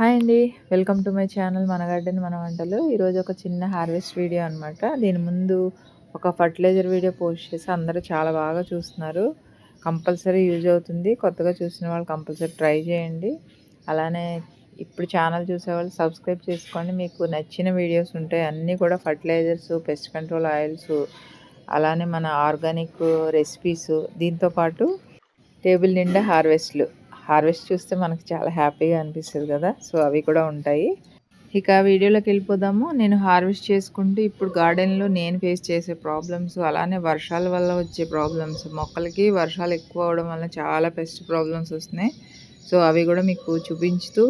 Hi అండి. Welcome to my channel మన garden మన వంటలు. ఈరోజు ఒక చిన్న హార్వెస్ట్ వీడియో అనమాట దీని ముందు ఒక ఫర్టిలైజర్ వీడియో పోస్ట్ చేసి అందరూ చాలా బాగా చూస్తున్నారు. కంపల్సరీ యూజ్ అవుతుంది. కొత్తగా చూసిన వాళ్ళు కంపల్సరీ ట్రై చేయండి. అలానే ఇప్పుడు ఛానల్ చూసేవాళ్ళు సబ్స్క్రైబ్ చేసుకోండి. మీకు నచ్చిన వీడియోస్ ఉంటాయి. అన్నీ కూడా ఫర్టిలైజర్స్ పెస్ట్ కంట్రోల్ ఆయిల్స్ అలానే మన ఆర్గానిక్ రెసిపీస్. దీంతోపాటు టేబుల్ నిండా హార్వెస్ట్లు. హార్వెస్ట్ చూస్తే మనకు చాలా హ్యాపీగా అనిపిస్తుంది కదా. సో అవి కూడా ఉంటాయి. ఇక వీడియోలోకి వెళ్ళిపోదాము. నేను హార్వెస్ట్ చేసుకుంటూ ఇప్పుడు గార్డెన్లో నేను ఫేస్ చేసే ప్రాబ్లమ్స్ అలానే వర్షాల వల్ల వచ్చే ప్రాబ్లమ్స్ మొక్కలకి వర్షాలు ఎక్కువ అవడం వల్ల చాలా పెస్ట్ ప్రాబ్లమ్స్ వస్తున్నాయి. సో అవి కూడా మీకు చూపించుతూ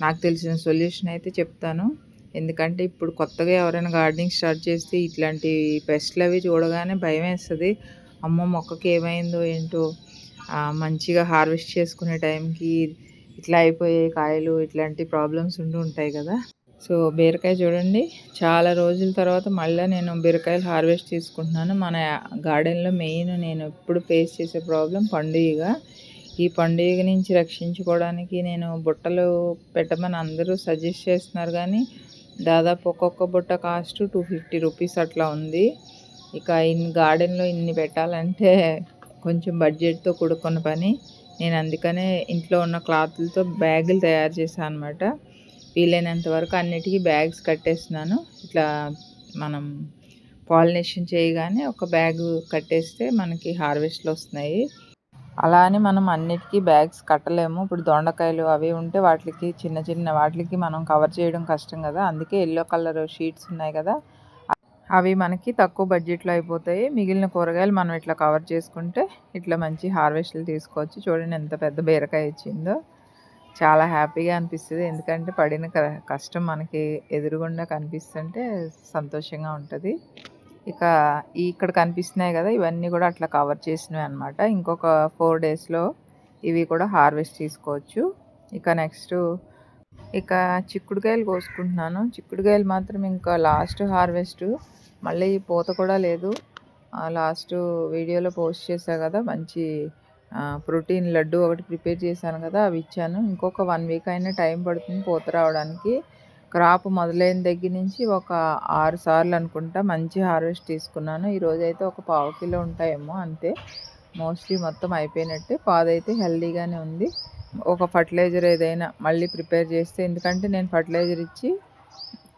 నాకు తెలిసిన సొల్యూషన్ అయితే చెప్తాను. ఎందుకంటే ఇప్పుడు కొత్తగా ఎవరైనా గార్డెనింగ్ స్టార్ట్ చేస్తే ఇట్లాంటి పెస్ట్లు అవి చూడగానే భయం వేస్తుంది. అమ్మో మొక్కకి ఏమైందో ఏంటో. మంచిగా హార్వెస్ట్ చేసుకునే టైంకి ఇట్లా అయిపోయే కాయలు ఇట్లాంటి ప్రాబ్లమ్స్ ఉంటూ ఉంటాయి కదా. సో బీరకాయ చూడండి. చాలా రోజుల తర్వాత మళ్ళీ నేను బీరకాయలు హార్వెస్ట్ తీసుకుంటున్నాను మన గార్డెన్లో మెయిన్ నేను ఎప్పుడు ఫేస్ చేసే ప్రాబ్లం పండుగ. ఈ పండుగ నుంచి రక్షించుకోవడానికి నేను బుట్టలు పెట్టమని అందరూ సజెస్ట్ చేస్తున్నారు కానీ దాదాపు ఒక్కొక్క బుట్ట కాస్ట్ టూ ఫిఫ్టీ రూపీస్ అట్లా ఉంది. ఇక ఇన్ని గార్డెన్లో ఇన్ని పెట్టాలంటే కొంచెం బడ్జెట్తో కూడుకున్న పని. నేను అందుకనే ఇంట్లో ఉన్న క్లాత్లతో బ్యాగులు తయారు చేశాను అనమాట వీలైనంత వరకు అన్నిటికీ బ్యాగ్స్ కట్టేస్తున్నాను. ఇట్లా మనం పాలినేషన్ చేయగానే ఒక బ్యాగ్ కట్టేస్తే మనకి హార్వెస్ట్లు వస్తున్నాయి. అలా అని మనం అన్నిటికీ బ్యాగ్స్ కట్టలేము. ఇప్పుడు దొండకాయలు అవి ఉంటే వాటికి చిన్న చిన్న వాటికి మనం కవర్ చేయడం కష్టం కదా. అందుకే ఎల్లో కలర్ షీట్స్ ఉన్నాయి కదా. అవి మనకి తక్కువ బడ్జెట్లో అయిపోతాయి. మిగిలిన కూరగాయలు మనం ఇట్లా కవర్ చేసుకుంటే ఇట్లా మంచి హార్వెస్ట్లు తీసుకోవచ్చు. చూడండి ఎంత పెద్ద బీరకాయ ఇచ్చిందో. చాలా హ్యాపీగా అనిపిస్తుంది. ఎందుకంటే పడిన కష్టం మనకి ఎదురుగుండా కనిపిస్తుంటే సంతోషంగా ఉంటుంది. ఇక ఇక్కడ కనిపిస్తున్నాయి కదా ఇవన్నీ కూడా అట్లా కవర్ చేసినవి అనమాట ఇంకొక ఫోర్ డేస్లో ఇవి కూడా హార్వెస్ట్ తీసుకోవచ్చు. ఇక నెక్స్ట్ ఇక చిక్కుడుకాయలు కోసుకుంటున్నాను. చిక్కుడుకాయలు మాత్రం ఇంకా లాస్ట్ హార్వెస్ట్ మళ్ళీ పూత కూడా లేదు. లాస్ట్ వీడియోలో పోస్ట్ చేశా కదా మంచి ప్రోటీన్ లడ్డు ఒకటి ప్రిపేర్ చేశాను కదా అవి ఇచ్చాను. ఇంకొక వన్ వీక్ అయినా టైం పడుతుంది పూత రావడానికి. క్రాప్ మొదలైన దగ్గర నుంచి ఒక ఆరు సార్లు అనుకుంటా మంచి హార్వెస్ట్ తీసుకున్నాను. ఈరోజు అయితే ఒక పావు కిలో ఉంటాయేమో అంతే. మోస్ట్లీ మొత్తం అయిపోయినట్టే. పాదైతే హెల్దీగానే ఉంది. ఒక ఫర్టిలైజర్ ఏదైనా మళ్ళీ ప్రిపేర్ చేస్తే ఎందుకంటే నేను ఫర్టిలైజర్ ఇచ్చి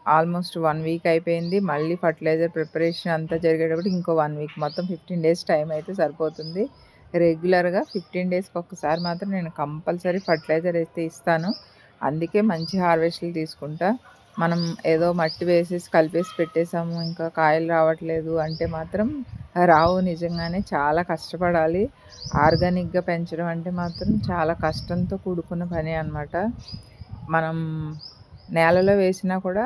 ఆల్మోస్ట్ వన్ వీక్ అయిపోయింది. మళ్ళీ ఫర్టిలైజర్ ప్రిపరేషన్ అంతా జరిగేటప్పుడు ఇంకో వన్ వీక్. మొత్తం ఫిఫ్టీన్ డేస్ టైం అయితే సరిపోతుంది. రెగ్యులర్గా ఫిఫ్టీన్ డేస్కి ఒక్కసారి మాత్రం నేను కంపల్సరీ ఫర్టిలైజర్ అయితే ఇస్తాను. అందుకే మంచి హార్వెస్ట్లు తీసుకుంటా. మనం ఏదో మట్టి వేసేసి కలిపేసి పెట్టేసాము ఇంకా కాయలు రావట్లేదు అంటే మాత్రం రావు నిజంగానే. చాలా కష్టపడాలి. ఆర్గానిక్గా పెంచడం అంటే మాత్రం చాలా కష్టంతో కూడుకున్న పని అనమాట మనం నేలలో వేసినా కూడా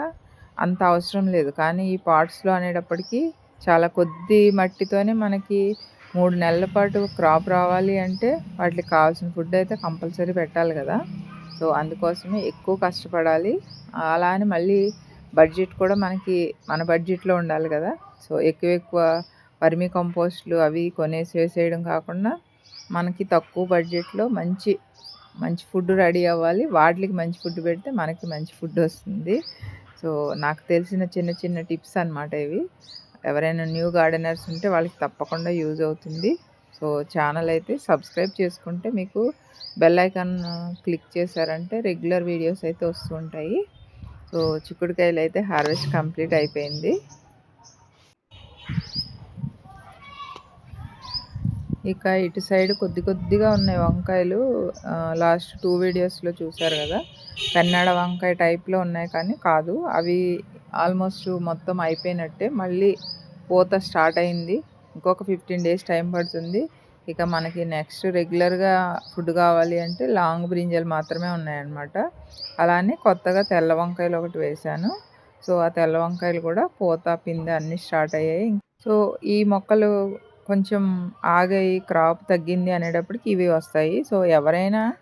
అంత అవసరం లేదు. కానీ ఈ పాట్స్లో అనేటప్పటికీ చాలా కొద్ది మట్టితోనే మనకి మూడు నెలల పాటు క్రాప్ రావాలి అంటే వాటికి కావాల్సిన ఫుడ్ అయితే కంపల్సరీ పెట్టాలి కదా. సో అందుకోసమే ఎక్కువ కష్టపడాలి. అలా అని మళ్ళీ బడ్జెట్ కూడా మనకి మన బడ్జెట్లో ఉండాలి కదా. సో ఎక్కువ ఎక్కువ వర్మీ కంపోస్ట్లు అవి కొనేసి వేసేయడం కాకుండా మనకి తక్కువ బడ్జెట్లో మంచి మంచి ఫుడ్ రెడీ అవ్వాలి. వాటికి మంచి ఫుడ్ పెడితే మనకి మంచి ఫుడ్ వస్తుంది. సో నాకు తెలిసిన చిన్న చిన్న టిప్స్ అనమాట ఇవి. ఎవరైనా న్యూ గార్డెనర్స్ ఉంటే వాళ్ళకి తప్పకుండా యూజ్ అవుతుంది. సో ఛానల్ అయితే సబ్స్క్రైబ్ చేసుకుంటే మీకు బెల్ ఐకాన్ క్లిక్ చేశారంటే రెగ్యులర్ వీడియోస్ అయితే వస్తుంటాయి సో చిక్కుడుకాయలు అయితే హార్వెస్ట్ కంప్లీట్ అయిపోయింది. ఇక ఇటు సైడ్ కొద్ది కొద్దిగా ఉన్నాయి వంకాయలు. లాస్ట్ టూ వీడియోస్లో చూసారు కదా? కన్నడ వంకాయ టైప్లో ఉన్నాయి కానీ కాదు. అవి ఆల్మోస్ట్ మొత్తం అయిపోయినట్టే. మళ్ళీ పూత స్టార్ట్ అయింది. ఇంకొక ఫిఫ్టీన్ డేస్ టైం పడుతుంది. ఇక మనకి నెక్స్ట్ రెగ్యులర్గా ఫుడ్ కావాలి అంటే లాంగ్ బ్రింజలు మాత్రమే ఉన్నాయన్నమాట. అలానే కొత్తగా తెల్ల వంకాయలు ఒకటి వేశాను. సో ఆ తెల్ల వంకాయలు కూడా పూత పిందె అన్నీ స్టార్ట్ అయ్యాయి. సో ఈ మొక్కలు కొంచెం ఆగాయి క్రాప్ తగ్గింది అనేటప్పటికి ఇవి వస్తాయి. సో ఎవరైనా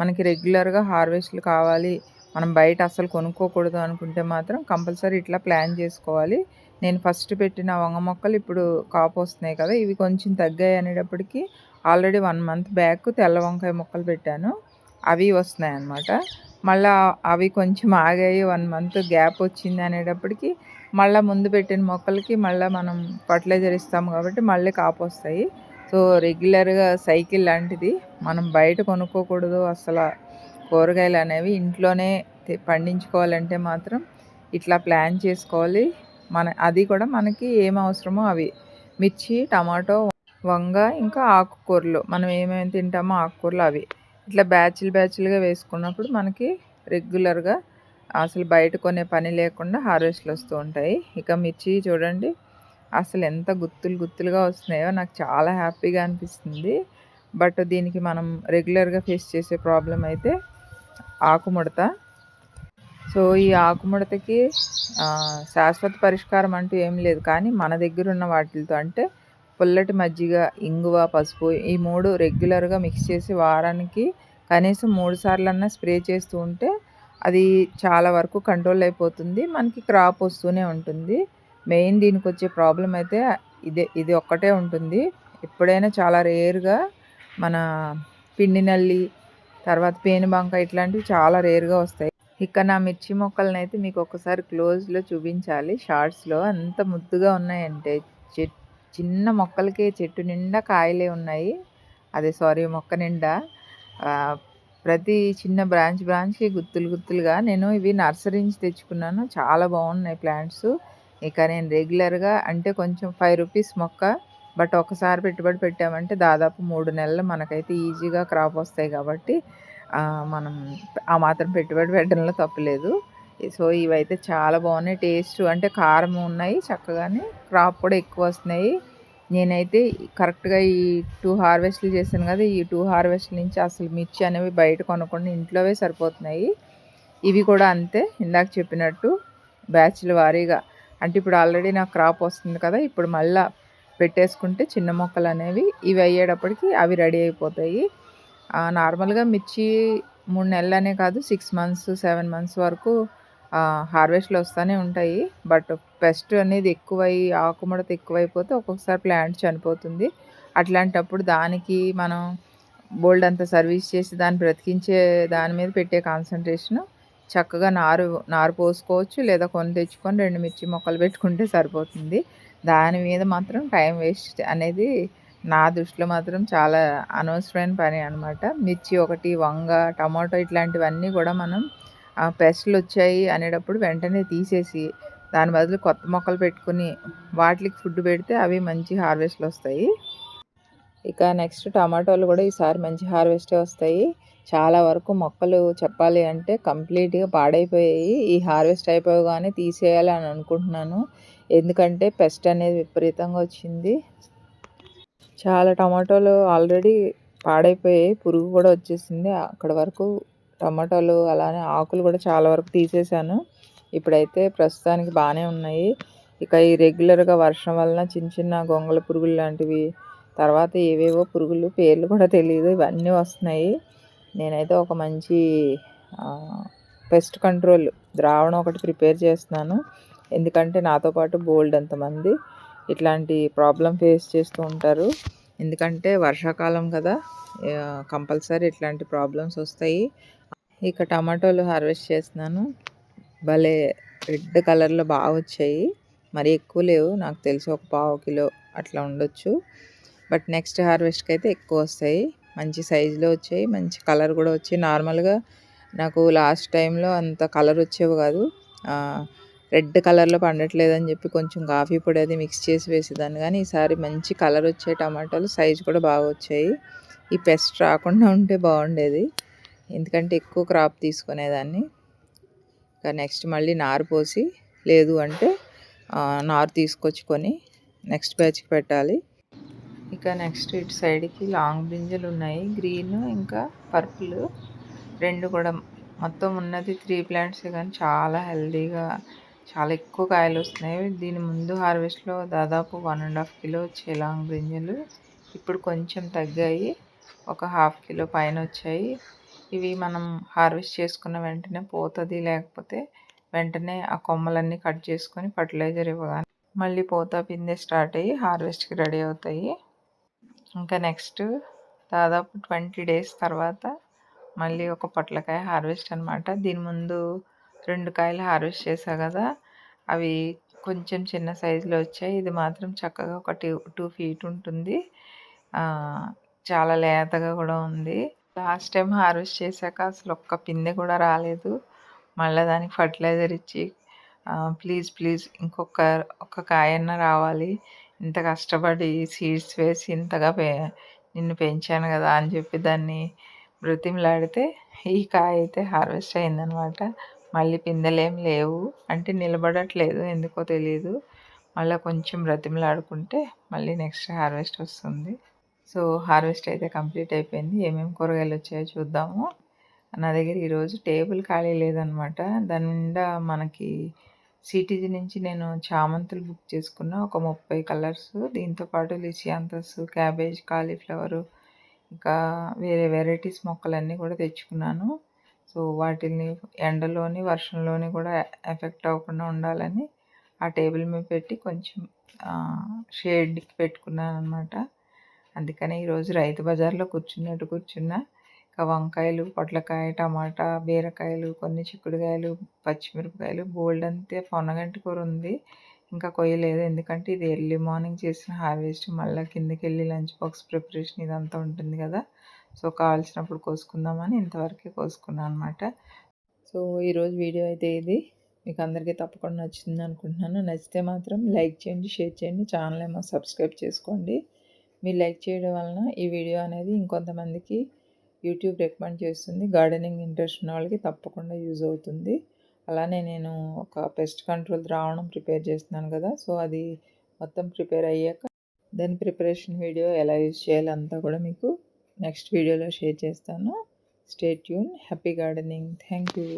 మనకి రెగ్యులర్గా హార్వెస్ట్లు కావాలి మనం బయట అసలు కొనుక్కోకూడదు అనుకుంటే మాత్రం కంపల్సరీ ఇట్లా ప్లాన్ చేసుకోవాలి. నేను ఫస్ట్ పెట్టిన వంగ మొక్కలు ఇప్పుడు కాపు వస్తున్నాయి కదా ఇవి కొంచెం తగ్గాయి అనేటప్పటికి ఆల్రెడీ వన్ మంత్ బ్యాక్ తెల్ల వంకాయ మొక్కలు పెట్టాను. అవి వస్తున్నాయి అన్నమాట. మళ్ళీ అవి కొంచెం ఆగాయి వన్ మంత్ గ్యాప్ వచ్చింది అనేటప్పటికి మళ్ళీ ముందు పెట్టిన మొక్కలకి మళ్ళీ మనం ఫర్టిలైజర్ ఇస్తాము కాబట్టి మళ్ళీ కాపు వస్తాయి. సో రెగ్యులర్గా సైకిల్ లాంటిది. మనం బయట కొనుక్కోకూడదు అసలు. కూరగాయలు అనేవి ఇంట్లోనే పండించుకోవాలంటే మాత్రం ఇట్లా ప్లాన్ చేసుకోవాలి. మన అది కూడా మనకి ఏం అవసరమో అవి. మిర్చి టమాటో వంగ ఇంకా ఆకుకూరలు. మనం ఏమేమి తింటామో ఆకుకూరలు అవి. ఇట్లా బ్యాచ్లు బ్యాచ్లుగా వేసుకున్నప్పుడు మనకి రెగ్యులర్గా అసలు బయట కొనే పని లేకుండా హార్వెస్ట్లు వస్తూ ఉంటాయి. ఇక మిర్చి చూడండి. అసలు ఎంత గుత్తులు గుత్తులుగా వస్తున్నాయో నాకు చాలా హ్యాపీగా అనిపిస్తుంది. బట్ దీనికి మనం రెగ్యులర్గా ఫేస్ చేసే ప్రాబ్లం అయితే ఆకుముడత. సో ఈ ఆకుముడతకి శాశ్వత పరిష్కారం అంటూ ఏం లేదు. కానీ మన దగ్గర ఉన్న వాటితో అంటే పుల్లటి మజ్జిగ ఇంగువ పసుపు ఈ మూడు రెగ్యులర్గా మిక్స్ చేసి వారానికి కనీసం మూడు సార్లన్నా స్ప్రే చేస్తూ ఉంటే అది చాలా వరకు కంట్రోల్ అయిపోతుంది. మనకి క్రాప్ వస్తూనే ఉంటుంది. మెయిన్ దీనికి వచ్చే ప్రాబ్లం అయితే ఇదే ఇది ఒక్కటే ఉంటుంది. ఎప్పుడైనా చాలా రేర్గా మన పిండి నల్లి తర్వాత పేనుబంక ఇట్లాంటివి చాలా రేర్గా వస్తాయి. ఇక్కడ నా మిర్చి మొక్కలను అయితే మీకు ఒకసారి క్లోజ్లో చూపించాలి. షార్ట్స్లో అంత ముద్దుగా ఉన్నాయంటే చెట్ చిన్న మొక్కలకి చెట్టు నిండా కాయలే ఉన్నాయి. అదే సారీ మొక్క నిండా. ప్రతి చిన్న బ్రాంచ్ బ్రాంచ్కి గుత్తులు గుత్తులుగా నేను ఇవి నర్సరీ నుంచి తెచ్చుకున్నాను. చాలా బాగున్నాయి ప్లాంట్స్. ఇక నేను రెగ్యులర్గా అంటే కొంచెం ఫైవ్ రూపీస్ మొక్క బట్ ఒకసారి పెట్టుబడి పెట్టామంటే దాదాపు మూడు నెలలు మనకైతే ఈజీగా క్రాప్ వస్తాయి కాబట్టి మనం ఆ మాత్రం పెట్టుబడి పెట్టడంలో తప్పలేదు సో ఇవైతే చాలా బాగున్నాయి. టేస్ట్ అంటే కారం ఉన్నాయి చక్కగానే క్రాప్ కూడా ఎక్కువ వస్తున్నాయి. నేనైతే కరెక్ట్గా ఈ టూ హార్వెస్ట్లు చేశాను కదా ఈ టూ హార్వెస్ట్ నుంచి అసలు మిర్చి అనేవి బయట కొనకుండా ఇంట్లోవే సరిపోతున్నాయి. ఇవి కూడా అంతే ఇందాక చెప్పినట్టు బ్యాచ్ల వారీగా. అంటే ఇప్పుడు ఆల్రెడీ నాకు క్రాప్ వస్తుంది కదా ఇప్పుడు మళ్ళీ పెట్టేసుకుంటే చిన్న మొక్కలు అనేవి ఇవి అయ్యేటప్పటికి అవి రెడీ అయిపోతాయి. నార్మల్గా మిర్చి మూడు నెలలనే కాదు సిక్స్ మంత్స్ సెవెన్ మంత్స్ వరకు హార్వెస్ట్లు వస్తూనే ఉంటాయి. బట్ పెస్ట్ అనేది ఎక్కువై ఆకుముడత ఎక్కువైపోతే ఒక్కొక్కసారి ప్లాంట్ చనిపోతుంది. అట్లాంటప్పుడు దానికి మనం బోల్డ్ అంత సర్వీస్ చేసి దాన్ని బ్రతికించే దాని మీద పెట్టే కాన్సన్ట్రేషన్ చక్కగా నారు నారు పోసుకోవచ్చు లేదా కొని తెచ్చుకొని రెండు మిర్చి మొక్కలు పెట్టుకుంటే సరిపోతుంది. దాని మీద మాత్రం టైం వేస్ట్ అనేది నా దృష్టిలో మాత్రం చాలా అనవసరమైన పని అనమాట మిర్చి ఒకటి వంగ టమాటో ఇట్లాంటివన్నీ కూడా మనం పెస్ట్లు వచ్చాయి అనేటప్పుడు వెంటనే తీసేసి దాని బదులు కొత్త మొక్కలు పెట్టుకుని వాటికి ఫుడ్ పెడితే అవి మంచి హార్వెస్ట్లు వస్తాయి. ఇక నెక్స్ట్ టమాటోలు కూడా ఈసారి మంచి హార్వెస్టే వస్తాయి. చాలా వరకు మొక్కలు చెప్పాలి అంటే కంప్లీట్గా పాడైపోయాయి. ఈ హార్వెస్ట్ అయిపోగానే తీసేయాలి అని అనుకుంటున్నాను. ఎందుకంటే పెస్ట్ అనేది విపరీతంగా వచ్చింది. చాలా టమాటోలు ఆల్రెడీ పాడైపోయాయి. పురుగు కూడా వచ్చేసింది. అక్కడ వరకు టమాటోలు అలానే ఆకులు కూడా చాలా వరకు తీసేసాను. ఇప్పుడైతే ప్రస్తుతానికి బాగానే ఉన్నాయి. ఇక ఈ రెగ్యులర్గా వర్షం వలన చిన్న చిన్న గొంగళ పురుగులు లాంటివి తర్వాత ఏవేవో పురుగులు పేర్లు కూడా తెలియదు. ఇవన్నీ వస్తున్నాయి. నేనైతే ఒక మంచి పెస్ట్ కంట్రోల్ ద్రావణం ఒకటి ప్రిపేర్ చేస్తున్నాను. ఎందుకంటే నాతో పాటు బోల్డ్ అంతమంది ఇట్లాంటి ప్రాబ్లం ఫేస్ చేస్తూ ఉంటారు. ఎందుకంటే వర్షాకాలం కదా కంపల్సరీ ఇట్లాంటి ప్రాబ్లమ్స్ వస్తాయి. ఇక టమాటోలు హార్వెస్ట్ చేస్తున్నాను. భలే రెడ్ కలర్లో బాగా వచ్చాయి. మరి ఎక్కువ లేవు నాకు తెలిసి ఒక పావు కిలో అట్లా ఉండొచ్చు. బట్ నెక్స్ట్ హార్వెస్ట్కి అయితే ఎక్కువ వస్తాయి. మంచి సైజులో వచ్చాయి మంచి కలర్ కూడా వచ్చాయి. నార్మల్గా నాకు లాస్ట్ టైంలో అంత కలర్ వచ్చేవి కాదు. రెడ్ కలర్లో పండట్లేదని చెప్పి కొంచెం కాఫీ పొడి అది మిక్స్ చేసి వేసేదాన్ని. కానీ ఈసారి మంచి కలర్ వచ్చే టమాటాలు సైజు కూడా బాగా వచ్చాయి. ఈ పెస్ట్ రాకుండా ఉంటే బాగుండేది. ఎందుకంటే ఎక్కువ క్రాప్ తీసుకునేదాన్ని. ఇంకా నెక్స్ట్ మళ్ళీ నారు పోసి లేదు అంటే నారు తీసుకొచ్చుకొని నెక్స్ట్ బ్యాచ్కి పెట్టాలి. ఇక నెక్స్ట్ ఇటు సైడ్కి లాంగ్ బ్రింజలు ఉన్నాయి. గ్రీన్ ఇంకా పర్పుల్ రెండు కూడా. మొత్తం ఉన్నది త్రీ ప్లాంట్స్ కానీ చాలా హెల్దీగా చాలా ఎక్కువ కాయలు వస్తున్నాయి. దీని ముందు హార్వెస్ట్లో దాదాపు వన్ అండ్ హాఫ్ కిలో వచ్చే లాంగ్ బ్రింజలు ఇప్పుడు కొంచెం తగ్గాయి. ఒక హాఫ్ కిలో పైన వచ్చాయి. ఇవి మనం హార్వెస్ట్ చేసుకున్న వెంటనే పోతుంది లేకపోతే వెంటనే ఆ కొమ్మలన్నీ కట్ చేసుకొని ఫర్టిలైజర్ ఇవ్వగానే మళ్ళీ పోతా పిందే స్టార్ట్ అయ్యి హార్వెస్ట్కి రెడీ అవుతాయి. ఇంకా నెక్స్ట్ దాదాపు ట్వంటీ డేస్ తర్వాత మళ్ళీ ఒక పొట్లకాయ హార్వెస్ట్ అనమాట దీని ముందు రెండు కాయలు హార్వెస్ట్ చేసా కదా అవి కొంచెం చిన్న సైజులో వచ్చాయి. ఇది మాత్రం చక్కగా ఒక టూ టూ ఫీట్ ఉంటుంది. చాలా లేతగా కూడా ఉంది. లాస్ట్ టైం హార్వెస్ట్ చేశాక అసలు ఒక్క పిందె కూడా రాలేదు. మళ్ళీ దానికి ఫర్టిలైజర్ ఇచ్చి ప్లీజ్ ప్లీజ్ ఇంకొక ఒక కాయన్న రావాలి. ఇంత కష్టపడి సీడ్స్ వేసి ఇంతగా పే నిన్ను పెంచాను కదా అని చెప్పి దాన్ని బ్రతిమలాడితే ఈ కాయ అయితే హార్వెస్ట్ అయిందనమాట. మళ్ళీ పిందెలేం లేవు. అంటే నిలబడట్లేదు. ఎందుకో తెలియదు మళ్ళీ కొంచెం బ్రతిమలాడుకుంటే మళ్ళీ నెక్స్ట్ హార్వెస్ట్ వస్తుంది. సో హార్వెస్ట్ అయితే కంప్లీట్ అయిపోయింది. ఏమేమి కూరగాయలు వచ్చాయో చూద్దాము. నా దగ్గర ఈరోజు టేబుల్ ఖాళీ లేదనమాట. దాని నిండా మనకి సిటీజీ నుంచి నేను చామంతులు బుక్ చేసుకున్న. ఒక ముప్పై కలర్స్ దీంతోపాటు లిసియాంతస్ క్యాబేజ్ కాలీఫ్లవరు ఇంకా వేరే వెరైటీస్ మొక్కలన్నీ కూడా తెచ్చుకున్నాను. సో వాటిని ఎండలోని వర్షంలోని కూడా ఎఫెక్ట్ అవ్వకుండా ఉండాలని ఆ టేబుల్ మీద పెట్టి కొంచెం షేడ్కి పెట్టుకున్నాను అనమాట అందుకని ఈరోజు రైతు బజార్లో కూర్చున్నట్టు కూర్చున్నా. వంకాయలు పొట్లకాయ టమాటా బీరకాయలు కొన్ని చిక్కుడుకాయలు పచ్చిమిరపకాయలు బోల్డ్ అంతే పొన్నగంటి కూర ఉంది. ఇంకా కొయ్యలేదు ఎందుకంటే ఇది ఎర్లీ మార్నింగ్ చేసిన హార్వెస్ట్. మళ్ళీ కిందకి వెళ్ళి లంచ్ బాక్స్ ప్రిపరేషన్ ఇదంతా ఉంటుంది కదా. సో కావాల్సినప్పుడు కోసుకుందామని ఇంతవరకే కోసుకున్నాను అనమాట సో ఈరోజు వీడియో అయితే ఇది. మీకు అందరికీ తప్పకుండా నచ్చింది అనుకుంటున్నాను. నచ్చితే మాత్రం లైక్ చేయండి షేర్ చేయండి. ఛానల్ ఏమో సబ్స్క్రైబ్ చేసుకోండి. మీరు లైక్ చేయడం వలన ఈ వీడియో అనేది ఇంకొంతమందికి యూట్యూబ్ రికమెండ్ చేస్తుంది. గార్డెనింగ్ ఇంట్రెస్ట్ ఉన్న వాళ్ళకి తప్పకుండా యూజ్ అవుతుంది. అలానే నేను ఒక పెస్ట్ కంట్రోల్ ద్రావణం ప్రిపేర్ చేస్తున్నాను కదా సో అది మొత్తం ప్రిపేర్ అయ్యాక దాని ప్రిపరేషన్ వీడియో ఎలా యూజ్ చేయాలంతా కూడా మీకు నెక్స్ట్ వీడియోలో షేర్ చేస్తాను. Stay tune happy gardening. Thank you.